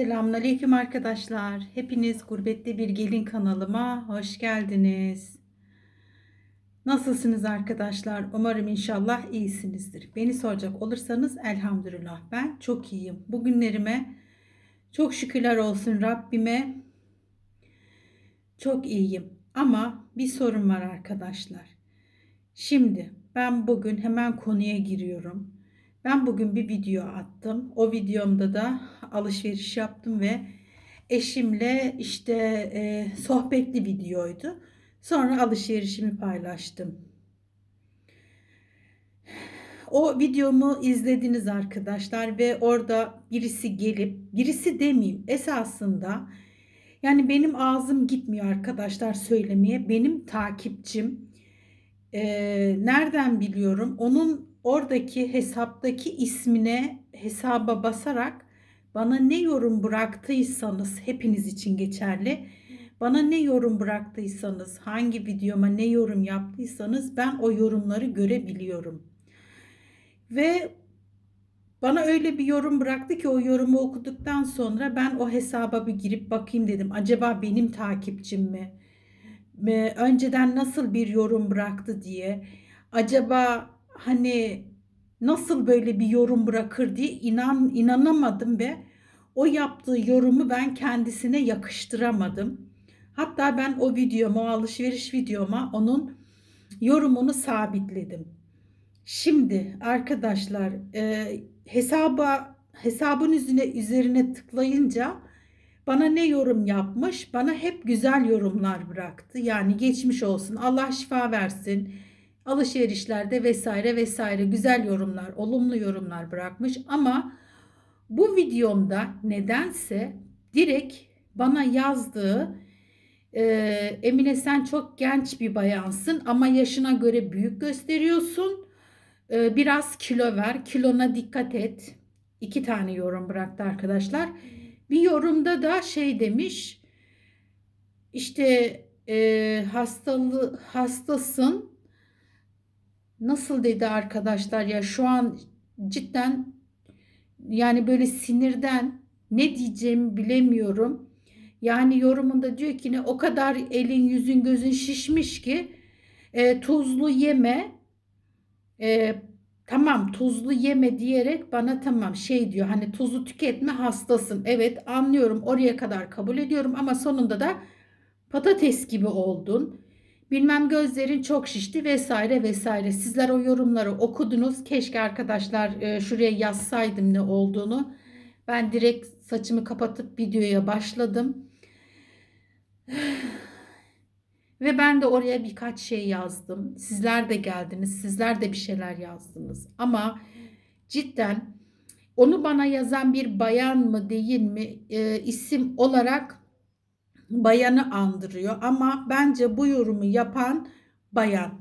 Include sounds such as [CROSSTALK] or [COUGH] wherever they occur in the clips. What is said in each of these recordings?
Selamünaleyküm arkadaşlar. Hepiniz Gurbette Bir Gelin kanalıma hoş geldiniz. Nasılsınız arkadaşlar? Umarım inşallah iyisinizdir. Beni soracak olursanız elhamdülillah ben çok iyiyim. Bugünlerime çok şükürler olsun Rabbime. Çok iyiyim. Ama bir sorun var arkadaşlar. Şimdi ben bugün hemen konuya giriyorum. Ben bugün bir video attım. O videomda da alışveriş yaptım ve eşimle işte e, sohbetli videoydu. Sonra alışverişimi paylaştım. O videomu izlediniz arkadaşlar ve orada birisi gelip birisi demeyeyim esasında yani benim ağzım gitmiyor arkadaşlar söylemeye. Benim takipçim e, nereden biliyorum? Onun oradaki hesaptaki ismine hesaba basarak bana ne yorum bıraktıysanız hepiniz için geçerli. Bana ne yorum bıraktıysanız, hangi videoma ne yorum yaptıysanız ben o yorumları görebiliyorum. Ve bana öyle bir yorum bıraktı ki o yorumu okuduktan sonra ben o hesaba bir girip bakayım dedim. Acaba benim takipçim mi? Önceden nasıl bir yorum bıraktı diye. Acaba hani nasıl böyle bir yorum bırakır diye inan inanamadım ve o yaptığı yorumu ben kendisine yakıştıramadım. Hatta ben o videoma, o alışveriş videoma onun yorumunu sabitledim. Şimdi arkadaşlar e, hesaba hesabın üzerine üzerine tıklayınca bana ne yorum yapmış? Bana hep güzel yorumlar bıraktı. Yani geçmiş olsun. Allah şifa versin alışverişlerde vesaire vesaire güzel yorumlar, olumlu yorumlar bırakmış ama bu videomda nedense direkt bana yazdığı e, Emine sen çok genç bir bayansın ama yaşına göre büyük gösteriyorsun. E, biraz kilo ver, kilona dikkat et. İki tane yorum bıraktı arkadaşlar. Bir yorumda da şey demiş. İşte e, hastalı hastasın nasıl dedi arkadaşlar ya şu an cidden yani böyle sinirden ne diyeceğimi bilemiyorum. Yani yorumunda diyor ki ne o kadar elin yüzün gözün şişmiş ki e, tuzlu yeme e, tamam tuzlu yeme diyerek bana tamam şey diyor hani tuzu tüketme hastasın. Evet anlıyorum oraya kadar kabul ediyorum ama sonunda da patates gibi oldun bilmem gözlerin çok şişti vesaire vesaire. Sizler o yorumları okudunuz. Keşke arkadaşlar e, şuraya yazsaydım ne olduğunu. Ben direkt saçımı kapatıp videoya başladım. [SIGHS] Ve ben de oraya birkaç şey yazdım. Sizler de geldiniz. Sizler de bir şeyler yazdınız. Ama cidden onu bana yazan bir bayan mı değil mi e, isim olarak bayanı andırıyor ama bence bu yorumu yapan bayan.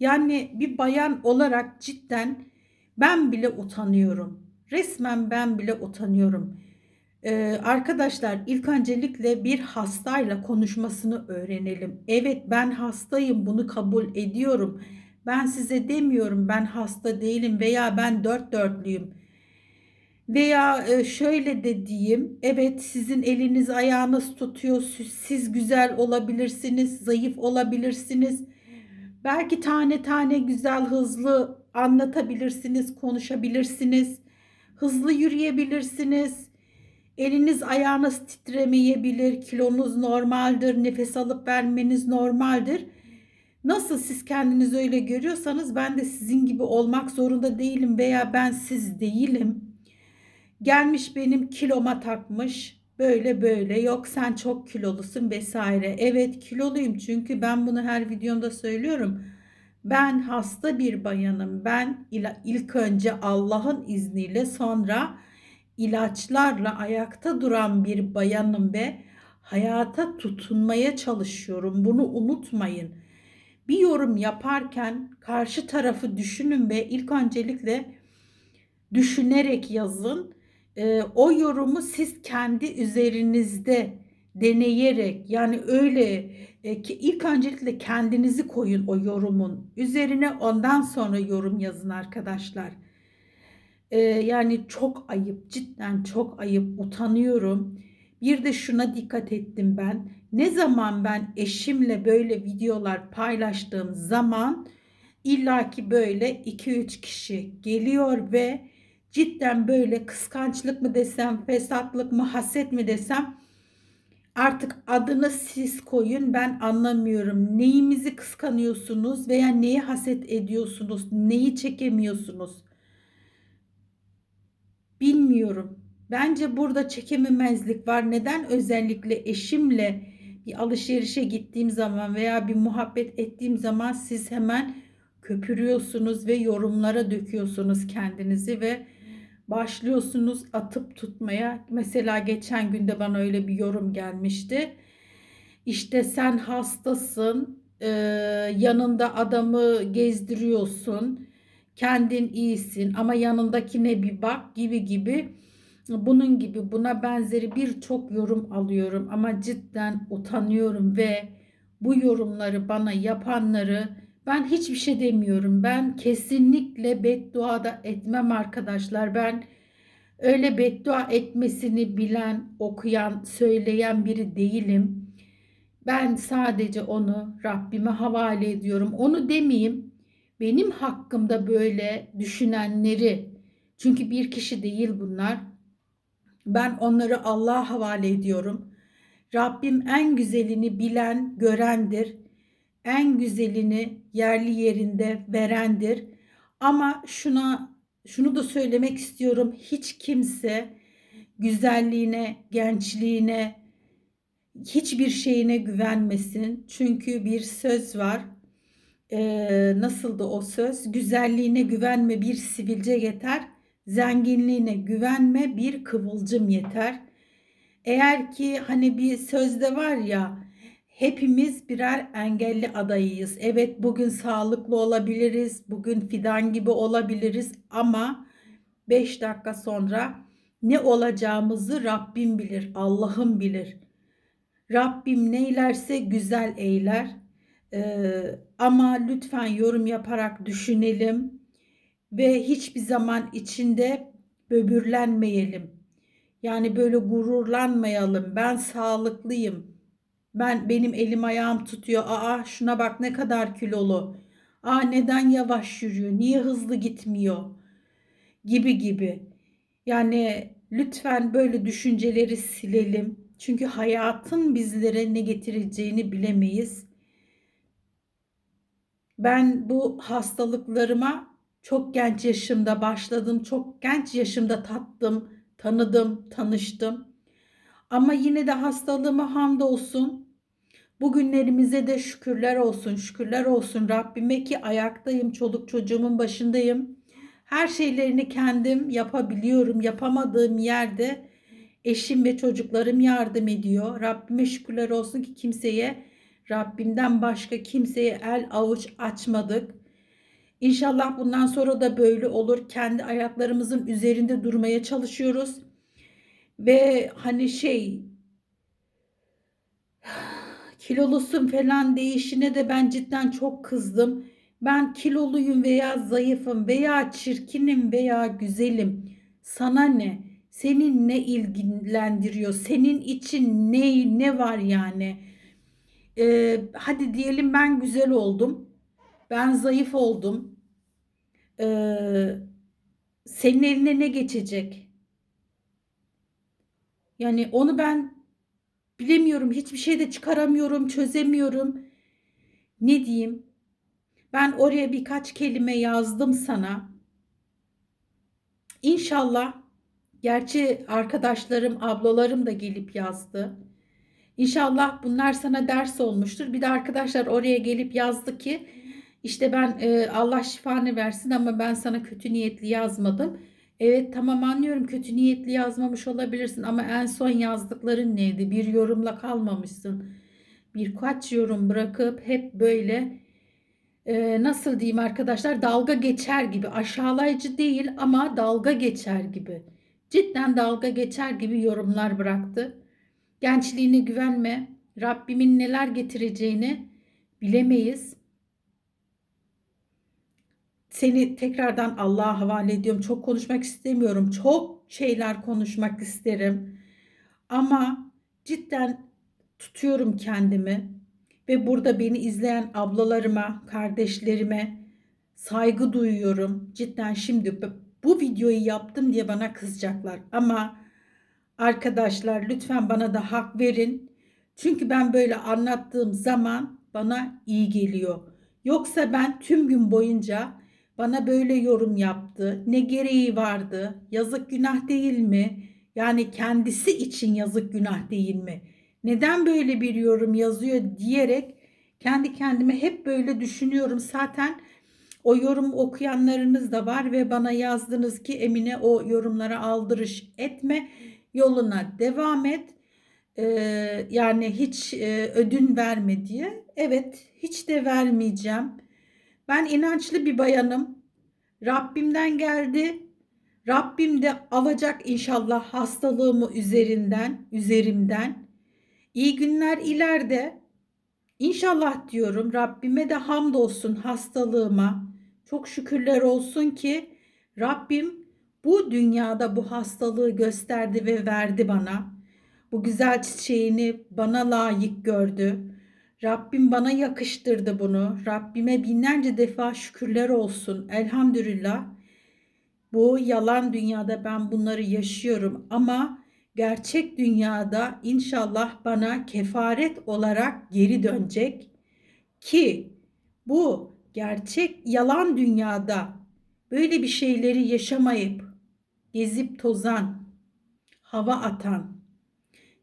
Yani bir bayan olarak cidden ben bile utanıyorum. Resmen ben bile utanıyorum. Ee, arkadaşlar ilk öncelikle bir hastayla konuşmasını öğrenelim. Evet ben hastayım bunu kabul ediyorum. Ben size demiyorum ben hasta değilim veya ben dört dörtlüyüm. Veya e, şöyle de diyeyim, evet sizin eliniz ayağınız tutuyor, siz güzel olabilirsiniz, zayıf olabilirsiniz. Belki tane tane güzel, hızlı anlatabilirsiniz, konuşabilirsiniz. Hızlı yürüyebilirsiniz. Eliniz ayağınız titremeyebilir, kilonuz normaldir, nefes alıp vermeniz normaldir. Nasıl siz kendinizi öyle görüyorsanız ben de sizin gibi olmak zorunda değilim veya ben siz değilim. Gelmiş benim kiloma takmış. Böyle böyle yok sen çok kilolusun vesaire. Evet kiloluyum çünkü ben bunu her videomda söylüyorum. Ben hasta bir bayanım. Ben ilk önce Allah'ın izniyle sonra ilaçlarla ayakta duran bir bayanım ve hayata tutunmaya çalışıyorum. Bunu unutmayın. Bir yorum yaparken karşı tarafı düşünün ve ilk öncelikle düşünerek yazın o yorumu siz kendi üzerinizde deneyerek yani öyle e, ki ilk öncelikle kendinizi koyun o yorumun üzerine ondan sonra yorum yazın arkadaşlar. Yani çok ayıp cidden çok ayıp utanıyorum. Bir de şuna dikkat ettim ben. Ne zaman ben eşimle böyle videolar paylaştığım zaman illaki böyle 2-3 kişi geliyor ve cidden böyle kıskançlık mı desem, fesatlık mı, haset mi desem artık adını siz koyun ben anlamıyorum. Neyimizi kıskanıyorsunuz veya neyi haset ediyorsunuz, neyi çekemiyorsunuz? Bilmiyorum. Bence burada çekememezlik var. Neden özellikle eşimle bir alışverişe gittiğim zaman veya bir muhabbet ettiğim zaman siz hemen köpürüyorsunuz ve yorumlara döküyorsunuz kendinizi ve başlıyorsunuz atıp tutmaya. Mesela geçen günde bana öyle bir yorum gelmişti. İşte sen hastasın, e, yanında adamı gezdiriyorsun, kendin iyisin ama yanındakine bir bak gibi gibi. Bunun gibi buna benzeri birçok yorum alıyorum ama cidden utanıyorum ve bu yorumları bana yapanları ben hiçbir şey demiyorum. Ben kesinlikle beddua da etmem arkadaşlar. Ben öyle beddua etmesini bilen, okuyan, söyleyen biri değilim. Ben sadece onu Rabbime havale ediyorum. Onu demeyeyim. Benim hakkımda böyle düşünenleri çünkü bir kişi değil bunlar. Ben onları Allah'a havale ediyorum. Rabbim en güzelini bilen, görendir en güzelini yerli yerinde verendir. Ama şuna şunu da söylemek istiyorum. Hiç kimse güzelliğine, gençliğine, hiçbir şeyine güvenmesin. Çünkü bir söz var. Ee, nasıldı o söz? Güzelliğine güvenme bir sivilce yeter. Zenginliğine güvenme bir kıvılcım yeter. Eğer ki hani bir sözde var ya Hepimiz birer engelli adayıyız. Evet bugün sağlıklı olabiliriz, bugün fidan gibi olabiliriz ama 5 dakika sonra ne olacağımızı Rabbim bilir, Allah'ım bilir. Rabbim neylerse güzel eyler. Ee, ama lütfen yorum yaparak düşünelim ve hiçbir zaman içinde böbürlenmeyelim. Yani böyle gururlanmayalım. Ben sağlıklıyım ben benim elim ayağım tutuyor. Aa şuna bak ne kadar kilolu. Aa neden yavaş yürüyor? Niye hızlı gitmiyor? Gibi gibi. Yani lütfen böyle düşünceleri silelim. Çünkü hayatın bizlere ne getireceğini bilemeyiz. Ben bu hastalıklarıma çok genç yaşımda başladım. Çok genç yaşımda tattım, tanıdım, tanıştım. Ama yine de hastalığıma hamdolsun. Bugünlerimize de şükürler olsun, şükürler olsun Rabbime ki ayaktayım, çoluk çocuğumun başındayım. Her şeylerini kendim yapabiliyorum. Yapamadığım yerde eşim ve çocuklarım yardım ediyor. Rabbime şükürler olsun ki kimseye Rabbimden başka kimseye el avuç açmadık. İnşallah bundan sonra da böyle olur. Kendi ayaklarımızın üzerinde durmaya çalışıyoruz. Ve hani şey [SIGHS] kilolusun falan değişine de ben cidden çok kızdım. Ben kiloluyum veya zayıfım veya çirkinim veya güzelim. Sana ne? Senin ne ilgilendiriyor? Senin için ne ne var yani? Ee, hadi diyelim ben güzel oldum. Ben zayıf oldum. Ee, senin eline ne geçecek? Yani onu ben Bilemiyorum, hiçbir şey de çıkaramıyorum, çözemiyorum. Ne diyeyim? Ben oraya birkaç kelime yazdım sana. İnşallah gerçi arkadaşlarım, ablalarım da gelip yazdı. İnşallah bunlar sana ders olmuştur. Bir de arkadaşlar oraya gelip yazdı ki işte ben e, Allah şifanı versin ama ben sana kötü niyetli yazmadım. Evet tamam anlıyorum kötü niyetli yazmamış olabilirsin ama en son yazdıkların neydi? Bir yorumla kalmamışsın. Birkaç yorum bırakıp hep böyle e, nasıl diyeyim arkadaşlar dalga geçer gibi aşağılayıcı değil ama dalga geçer gibi. Cidden dalga geçer gibi yorumlar bıraktı. Gençliğine güvenme. Rabbimin neler getireceğini bilemeyiz. Seni tekrardan Allah'a havale ediyorum. Çok konuşmak istemiyorum. Çok şeyler konuşmak isterim. Ama cidden tutuyorum kendimi ve burada beni izleyen ablalarıma, kardeşlerime saygı duyuyorum. Cidden şimdi bu- videoyu yaptım diye bana kızacaklar ama arkadaşlar lütfen bana da hak verin. Çünkü ben böyle anlattığım zaman bana iyi geliyor. Yoksa ben tüm gün boyunca bana böyle yorum yaptı. Ne gereği vardı? Yazık günah değil mi? Yani kendisi için yazık günah değil mi? Neden böyle bir yorum yazıyor diyerek kendi kendime hep böyle düşünüyorum. Zaten o yorum okuyanlarınız da var ve bana yazdınız ki Emine o yorumlara aldırış etme, yoluna devam et. Ee, yani hiç e, ödün verme diye. Evet, hiç de vermeyeceğim. Ben inançlı bir bayanım. Rabbimden geldi. Rabbim de alacak inşallah hastalığımı üzerinden, üzerimden. İyi günler ileride. İnşallah diyorum Rabbime de hamdolsun hastalığıma. Çok şükürler olsun ki Rabbim bu dünyada bu hastalığı gösterdi ve verdi bana. Bu güzel çiçeğini bana layık gördü. Rabbim bana yakıştırdı bunu. Rabbime binlerce defa şükürler olsun. Elhamdülillah. Bu yalan dünyada ben bunları yaşıyorum ama gerçek dünyada inşallah bana kefaret olarak geri dönecek ki bu gerçek yalan dünyada böyle bir şeyleri yaşamayıp gezip tozan, hava atan,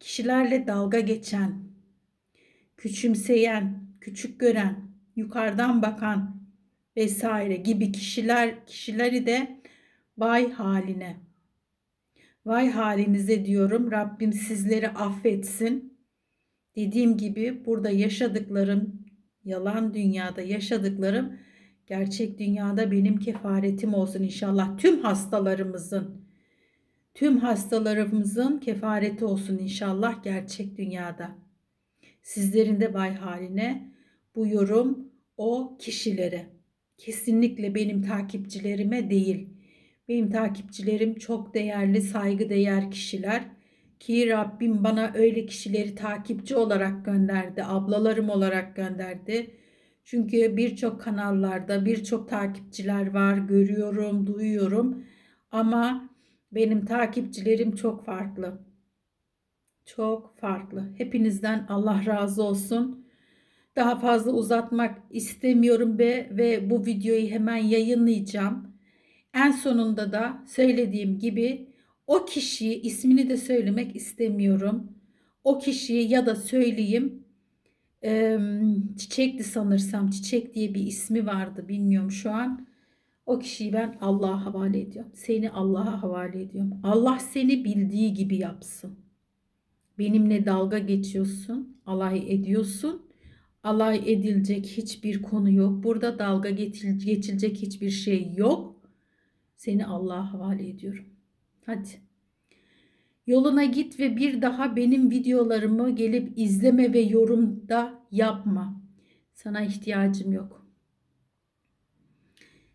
kişilerle dalga geçen, küçümseyen, küçük gören, yukarıdan bakan vesaire gibi kişiler kişileri de vay haline. Vay halinize diyorum. Rabbim sizleri affetsin. Dediğim gibi burada yaşadıklarım, yalan dünyada yaşadıklarım gerçek dünyada benim kefaretim olsun inşallah. Tüm hastalarımızın, tüm hastalarımızın kefareti olsun inşallah gerçek dünyada. Sizlerin de vay haline bu yorum o kişilere. Kesinlikle benim takipçilerime değil. Benim takipçilerim çok değerli, saygıdeğer kişiler ki Rabbim bana öyle kişileri takipçi olarak gönderdi, ablalarım olarak gönderdi. Çünkü birçok kanallarda birçok takipçiler var, görüyorum, duyuyorum ama benim takipçilerim çok farklı. Çok farklı. Hepinizden Allah razı olsun. Daha fazla uzatmak istemiyorum ve, ve bu videoyu hemen yayınlayacağım. En sonunda da söylediğim gibi o kişiyi ismini de söylemek istemiyorum. O kişiyi ya da söyleyeyim e, Çiçekti sanırsam. Çiçek diye bir ismi vardı bilmiyorum şu an. O kişiyi ben Allah'a havale ediyorum. Seni Allah'a havale ediyorum. Allah seni bildiği gibi yapsın. Benimle dalga geçiyorsun, alay ediyorsun. Alay edilecek hiçbir konu yok. Burada dalga geçilecek hiçbir şey yok. Seni Allah'a havale ediyorum. Hadi. Yoluna git ve bir daha benim videolarımı gelip izleme ve yorumda yapma. Sana ihtiyacım yok.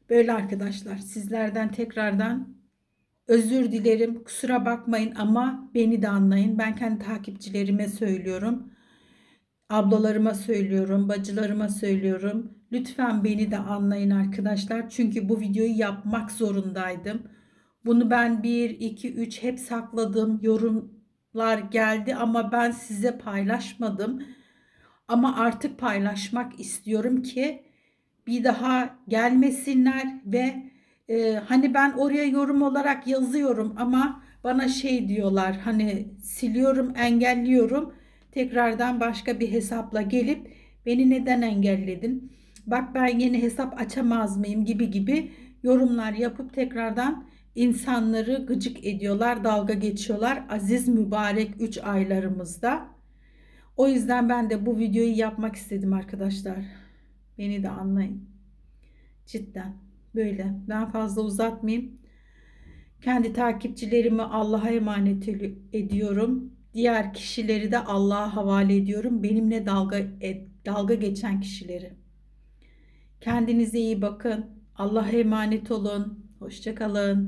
Böyle arkadaşlar sizlerden tekrardan özür dilerim. Kusura bakmayın ama beni de anlayın. Ben kendi takipçilerime söylüyorum. Ablalarıma söylüyorum, bacılarıma söylüyorum. Lütfen beni de anlayın arkadaşlar. Çünkü bu videoyu yapmak zorundaydım. Bunu ben 1, 2, 3 hep sakladım. Yorumlar geldi ama ben size paylaşmadım. Ama artık paylaşmak istiyorum ki bir daha gelmesinler ve e, hani ben oraya yorum olarak yazıyorum ama bana şey diyorlar hani siliyorum engelliyorum. Tekrardan başka bir hesapla gelip beni neden engelledin? Bak ben yeni hesap açamaz mıyım gibi gibi yorumlar yapıp tekrardan insanları gıcık ediyorlar dalga geçiyorlar aziz mübarek 3 aylarımızda. O yüzden ben de bu videoyu yapmak istedim arkadaşlar. Beni de anlayın. Cidden böyle ben fazla uzatmayayım kendi takipçilerimi Allah'a emanet ediyorum. Diğer kişileri de Allah'a havale ediyorum. Benimle dalga dalga geçen kişileri. Kendinize iyi bakın. Allah'a emanet olun. Hoşçakalın.